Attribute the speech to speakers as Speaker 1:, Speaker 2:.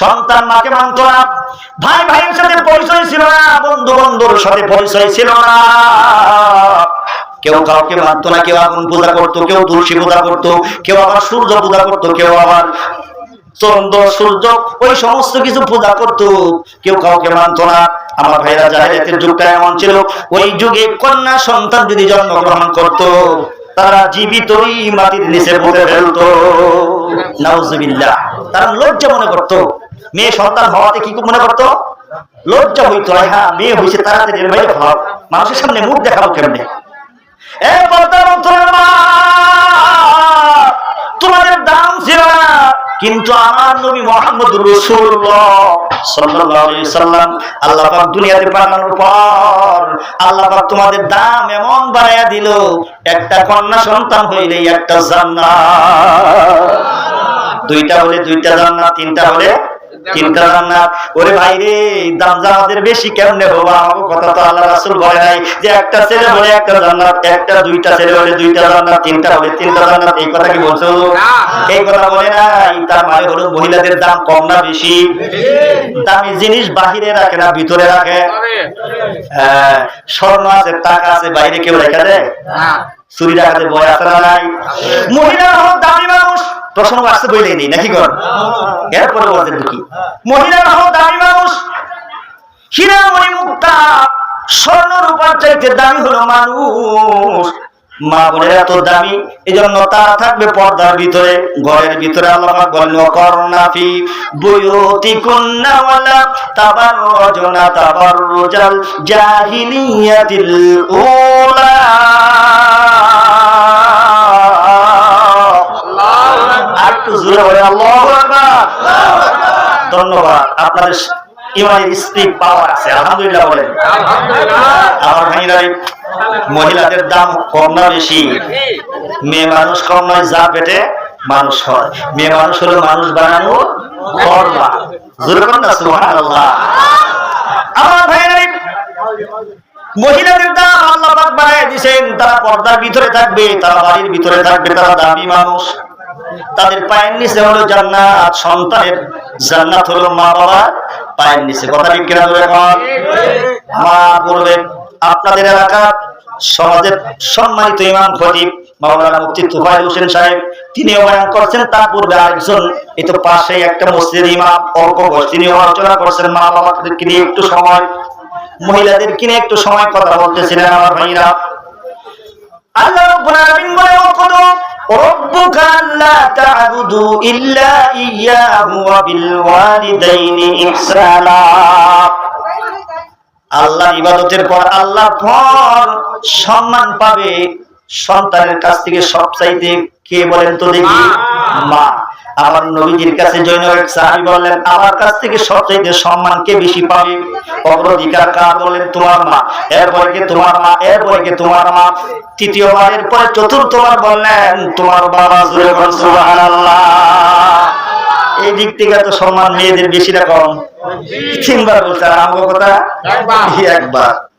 Speaker 1: সন্তান মাকে মানত না। ভাই ভাইয়ের সাথে পরিচয় ছিল না, বন্ধু বন্ধুর সাথে পরিচয় ছিল না। কেউ কাউকে মানত না, কেউ আগুন পূজা করতো, কেউ তুলসী পূজা করতো, কেউ আবার সূর্য পূজা করতো, কেউ আবার চন্দ্র, সূর্য, ওই সমস্ত কিছু পূজা করতো। কেউ কাউকে মানত না। আমার ভাইরা জাহেলিয়াতের যুগটা এমন ছিল, ওই যুগে কন্যা সন্তান যদি জন্মগ্রহণ করত, তারা জীবিতই মাটির নিচে পুঁতে ফেলতো। নাউজুবিল্লাহ, তারা লজ্জা মনে করতো। মেয়ে সন্তান হওয়াতে কি মনে করতো? লজ্জা হইতো হ্যাঁ মেয়ে হয়েছে বাইরে ভাব মানুষের সামনে মুখ দেখাবো কেমনে? তোমাদের দাম কিন্তু আল্লাহ পর আল্লাহ তোমাদের দাম এমন বাড়াইয়া দিল, একটা কন্যা সন্তান হইলে একটা জান্নাত। দুইটা হলে দুইটা জান্নাত, তিনটা হলে তিনটা জান্নাত ওরে ভাই রে দাম জামাতের বেশি কেমনে হব? কথা তো আল্লাহ রাসূল বলে নাই যে একটা ছেলে হলে একটা জান্নাত একটা দুইটা ছেলে হলে দুইটা জান্নাত তিনটা হলে তিনটা জান্নাত এই কথা কি বলছো? এই কথা বলে নাই তার মানে হলো মহিলাদের দাম কম না বেশি? দামি জিনিস বাহিরে রাখে না ভিতরে রাখে? হ্যাঁ স্বর্ণ আছে টাকা আছে বাইরে কেউ রেখে দেয়? ভয় আছে না নাই। মহিলারা হল দামি মানুষ। আসতে বইলেই নেই, নাকি কর এরপরে বলতেন কি মহিলারা হল দামি মানুষ। মুক্তা, স্বর্ণ রূপার চাইতে দামি হলো মানুষ। মা দামি তারা থাকবে পর্দার ভিতরে, ঘরের ভিতরে আল্লাহ গণ্য করোনাফি বয়তি কন্যাওয়ালা তাবার রজনা তাবার রোজাল ওলা ধন্যবাদ। আপনাদের ইমানের পাওয়ার আছে আলহামদুলিল্লাহ বলেন। আমার ভাইরা মহিলাদের দাম কম না বেশি। মেয়ে মানুষ কম নয় যা পেটে মানুষ হয়। মেয়ে মানুষ হলো মানুষ বানানো না সুবহানাল্লাহ। আমার ভাইরা মহিলাদের দাম আল্লাহ পাক তারা পর্দার ভিতরে থাকবে তারা বাড়ির ভিতরে থাকবে তারা দামি মানুষ। তাদের পায়ের নিচে হলো জান্নাত সন্তানের জান্নাত হলো মা বাবার পায়ের নিচে। কথা ঠিক কিনা ধরে মা বলবেন আপনাদের এলাকার সমাজের সম্মানিত ইমাম, খতিব মাওলানা মুফতি তুফাইল হোসেন সাহেব করছেন, তার পূর্বে আরেকজন তো পাশে একটা ইমাম, অল্প বয়স। আলোচনা করছেন, মা বাবাদেরকে নিয়ে একটু সময় মহিলাদের কিনে একটু সময় কথা বলতেছিলেন আমার ভাইরা আল্লাহ আলামিন বলে রাব্বুকা আল্লা তা'বুদু ইল্লা ইয়্যাহু ওয়া বিল ওয়ালিদাইনি ইবাদতের পর আল্লাহ পর সম্মান পাবে। সন্তানের কাছ থেকে সব চাইতে কে বলেন তো দেখি? মা। আমার নবীজির কাছে জৈনব এক সাহাবী বললেন আমার কাছ থেকে সবচাইতে সম্মান কে বেশি পাবে? অগ্রাধিকার কার বলেন তোমার মা। এরপরে কে তোমার মা। এরপরে কে তোমার মা। তৃতীয়বারের পরে চতুর্থবার বললেন তোমার বাবা জুড়ে বলেন সুবহানাল্লাহ। এই দিক থেকে তো সম্মান মেয়েদের বেশি কম তিনবার বলছে আর আমার কথা একবার।